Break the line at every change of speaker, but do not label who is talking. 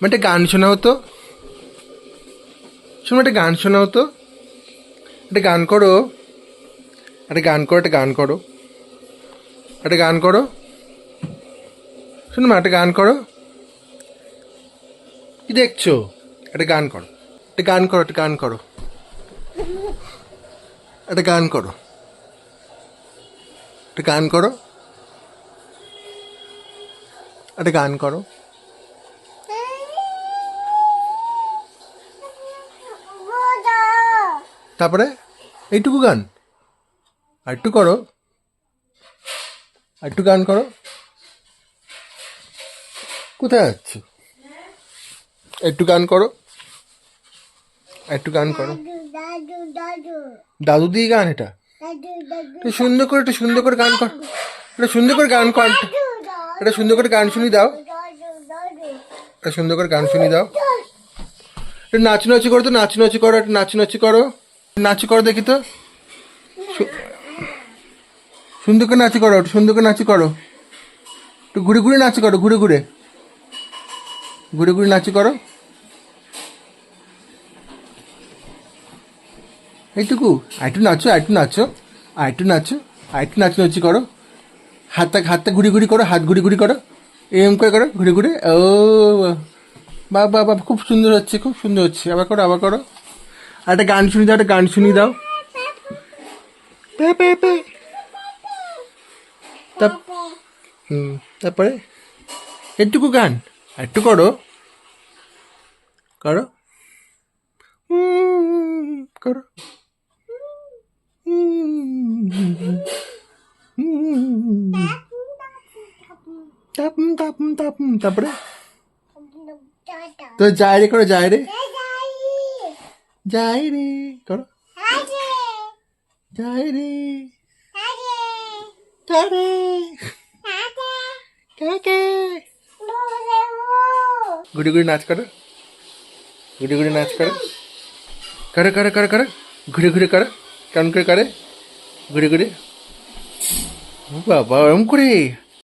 একটা গান শোনাও তো শোনো একটা গান শোনাও তো একটা গান করো একটা গান করো একটা গান করো একটা গান করো শোনো মা একটা গান করো কি দেখছ একটা গান করো একটা গান করো একটা গান করো একটা গান করো একটা গান করো একটা গান করো তারপরে এইটুকু গান। আর একটু করো। আর একটু গান করো। কোথায় যাচ্ছ? একটু গান করো। একটু গান করো।
দাদু
দিয়ে গান এটা? সুন্দর করে, একটু সুন্দর করে গান কর। এটা সুন্দর করে গান কর। এটা সুন্দর করে গান শুনি দাও। সুন্দর করে গান শুনি দাও। নাচু নাচু করো তো, নাচ নাচি করো, একটু নাচ নাচি করো। নাচু করো দেখি তো। সু- সুন্দর করে নাচু করো একটু সুন্দর করে নাচু করো একটু ঘুরে ঘুরে নাচু করো ঘুরে ঘুরে। ঘুরে ঘুরে নাচু করো এইটুকু একটু নাচো একটু নাচো একটু নাচো একটু নাচু নাচু করো। হাতটা হাতটা ঘুরি ঘুরি করো, হাত ঘুরি ঘুরি করো। এম করে করো, ঘুরে ঘুরে। ও বা বা খুব সুন্দর হচ্ছে, খুব সুন্দর হচ্ছে। আবার করো আবার করো। একটা গান শুনি দাও একটা গান শুনি দাও। Pay pay pay. হুম তারপরে? একটুকু গান একটু করো। করো। করো। তারপরে? তো যায় রে করো যায় রে। যায় রে করো। যায় রে।
আজে
যায় কে কে
নুরে
গুড়ি গুড়ি নাচ করো। গুড়ি গুড়ি নাচ করো। করে করে করে করে। ঘুরে ঘুরে করো। কেমন করে করে? ঘুরে ঘুরে। বাবা ওরম করে।